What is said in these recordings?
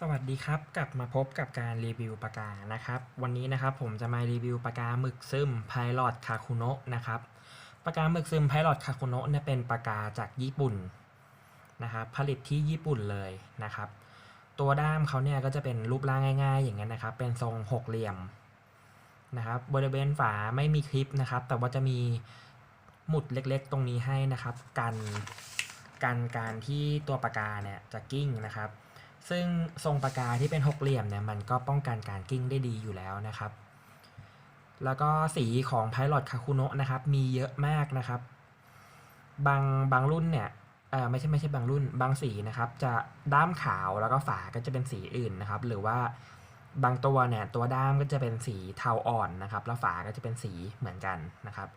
สวัสดีครับ กลับมาพบกับการรีวิวปากกานะครับ วันนี้นะครับผมจะมารีวิวปากกาหมึกซึมไพลอตคาคุโนะนะครับปากกาหมึกซึมไพลอตคาคุโนะเนี่ยเป็นปากกาจากญี่ปุ่นนะครับผลิตที่ญี่ปุ่นเลยนะครับ ตัวด้ามเขาเนี่ยก็จะเป็นรูปร่างง่าย ๆ อย่างนั้นนะครับ เป็นทรงหกเหลี่ยมนะครับบริเวณฝาไม่มีคลิปนะครับ แต่ว่าจะมีหมุดเล็กๆ ตรงนี้ให้นะครับ กันกันการที่ตัวปากกาเนี่ยจะกิ้งนะครับ ซึ่งทรงปากกาที่เป็นหกเหลี่ยมเนี่ยมันก็ป้องกันการกิ้งได้ดีอยู่แล้วนะครับ แล้วก็สีของ Pilot คาคุโนะนะครับมีเยอะมากนะครับ บางบางรุ่นเนี่ยเออไม่ใช่ไม่ใช่บางรุ่นบางสีนะครับ จะด้ามขาวแล้วก็ฝาก็จะเป็นสีอื่นนะครับ หรือว่าบางตัวเนี่ยตัวด้ามก็จะเป็นสีเทาอ่อนนะครับ แล้วฝาก็จะเป็นสีเหมือนกันนะครับ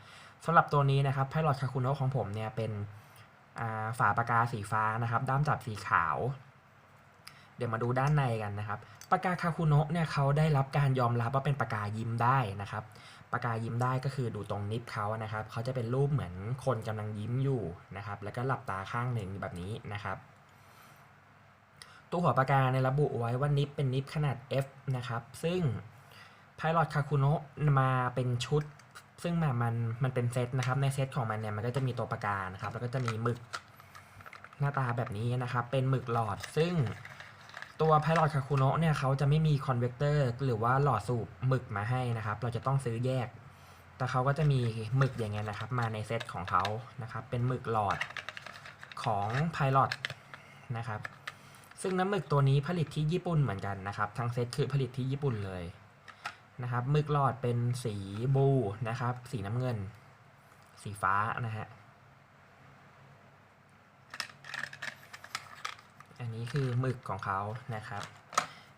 สำหรับตัวนี้นะครับ Pilot คาคุโนะของผมเนี่ยเป็นฝาปากกาสีฟ้านะครับ ด้ามจับสีขาว เดี๋ยวมาดูด้านในกันนะครับปากกาคาคุโนะเนี่ยเขาได้รับการยอมรับว่าเป็นปากกายิ้มได้นะครับปากกายิ้มได้ก็คือดูตรงนิบเขานะครับเขาจะเป็นรูปเหมือนคนกำลังยิ้มอยู่นะครับแล้วก็หลับตาข้างหนึ่งแบบนี้นะครับตัวหัวปากกาในระบุไว้ว่านิบเป็นนิบขนาด F นะครับซึ่ง Pilot คาคุโนะมาเป็นชุด ซึ่งมามันมันเป็นเซตนะครับในเซตของมันเนี่ยมันก็จะมีตัวปากกานะครับแล้วก็จะมีหมึกหน้าตาแบบนี้นะครับเป็นหมึกหลอดซึ่ง ตัว Pilot คาคุโนะเนี่ยเขาจะไม่มีคอนเว c เตอร์หรือว่าหลอดสูบหมึกมาให้นะครับ เราจะต้องซื้อแยก แต่เขาก็จะมีหมึกอย่างเงี้ยนะครับ มาในเซตของเขานะครับ เป็นหมึกหลอดของ Pilot นะครับ ซึ่งน้ำหมึกตัวนี้ผลิตที่ญี่ปุ่นเหมือนกันนะครับ ทั้งเซตคือผลิตที่ญี่ปุ่นเลยนะครับหมึกหลอดเป็นสีบลูนะครับ สีน้ำเงิน สีฟ้านะฮะ อันนี้คือหมึกของเขานะครับ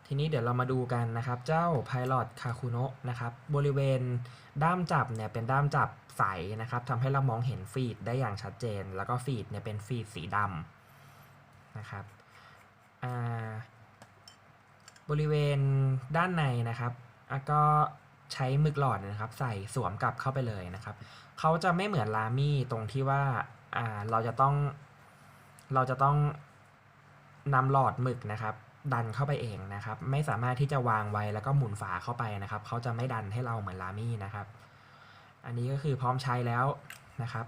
ทีนี้เดี๋ยวเรามาดูกันนะครับ เจ้า Pilot k a k u n o นะครับ บริเวณด้ามจับเนี่ยเป็นด้ามจับใสนะครับทำให้เรามองเห็นฟีดได้อย่างชัดเจน แล้วก็ฟีดเนี่ยเป็นฟีดสีดำนะครับบริเวณด้านในนะครับก็ใช้หมึกหลอดนะครับ ใส่สวมกลับเข้าไปเลยนะครับเขาจะไม่เหมือนลามี่ตรงที่ว่าเราจะต้องเราจะต้อง นำหลอดหมึกนะครับ ดันเข้าไปเองนะครับ ไม่สามารถที่จะวางไว้แล้วก็หมุนฝาเข้าไปนะครับเขาจะไม่ดันให้เราเหมือนลามี่นะครับ อันนี้ก็คือพร้อมใช้แล้วนะครับ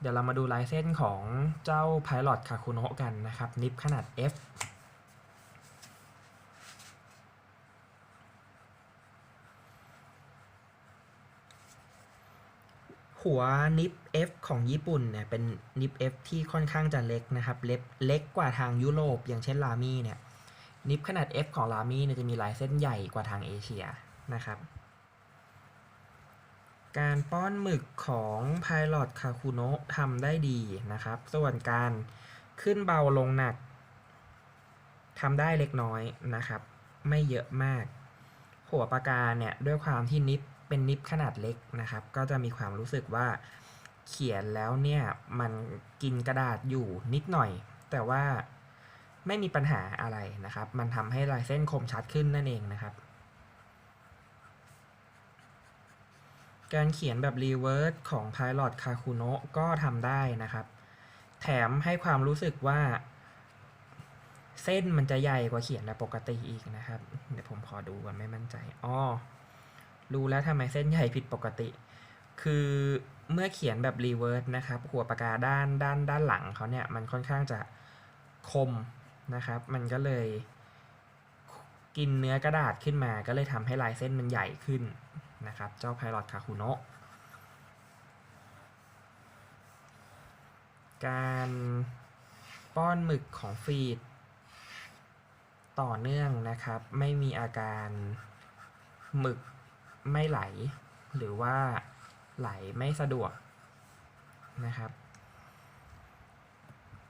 เดี๋ยวเรามาดูลายเส้นของเจ้า Pilot k a k u n o กันนะครับ นิบขนาด F หัวนิบ F ของญี่ปุ่นเนี่ยเป็นนิบ F ที่ค่อนข้างจะเล็กนะครับ เล็กเล็กกว่าทางยุโรป อย่างเช่นลามี่เนี่ยนิบขนาด F ของลามี่เนี่ยจะมีลายเส้นใหญ่กว่าทางเอเชียนะครับ การป้อนหมึกของ Pilot k a k u n o ทำได้ดีนะครับ ส่วนการขึ้นเบาลงหนักทำได้เล็กน้อยนะครับ ไม่เยอะมาก หัวปากกาเนี่ยด้วยความที่นิบ เป็นนิบขนาดเล็กนะครับ ก็จะมีความรู้สึกว่าเขียนแล้วเนี่ยมันกินกระดาษอยู่นิดหน่อย แต่ว่าไม่มีปัญหาอะไรนะครับ มันทำให้ลายเส้นคมชัดขึ้นนั่นเองนะครับ การเขียนแบบรีเวิร์สของ Pilot k a k u n o ก็ทำได้นะครับ แถมให้ความรู้สึกว่า เส้นมันจะใหญ่กว่าเขียนแบบปกติอีกนะครับ เดี๋ยวผมขอดูก่อนไม่มั่นใจ อ๋อ รู้แล้วทำไมเส้นใหญ่ผิดปกติ คือเมื่อเขียนแบบรีเวิร์สนะครับ หัวปากกาด้านด้านด้านหลังเขาเนี่ยมันค่อนข้างจะคมนะครับ มันก็เลยกินเนื้อกระดาษขึ้นมา ก็เลยทำให้ลายเส้นมันใหญ่ขึ้นนะครับ เจ้า Pilot k a k u n o การป้อนหมึกของฟีด ต่อเนื่องนะครับ ไม่มีอาการหมึก ไม่ไหล หรือว่าไหลไม่สะดวกนะครับ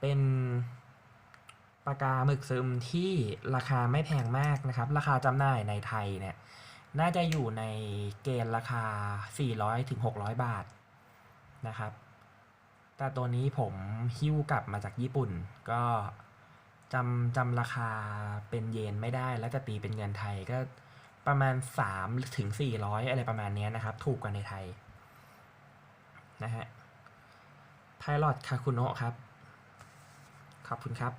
เป็นปากกาหมึกซึมที่ราคาไม่แพงมากนะครับ ราคาจำหน่ายในไทยเนี่ยน่าจะอยู่ในเกณฑ์ราคา 400ถึง600 บาทนะครับ แต่ตัวนี้ผมหิ้วกลับมาจากญี่ปุ่น ก็จำจำราคาเป็นเยนไม่ได้ แล้วจะตีเป็นเงินไทยก็ ประมาณ 3 ถึง 400 อะไรประมาณนี้นะครับ ถูกกว่าในไทยนะฮะ Pilot k a k u n o ครับ ขอบคุณครับ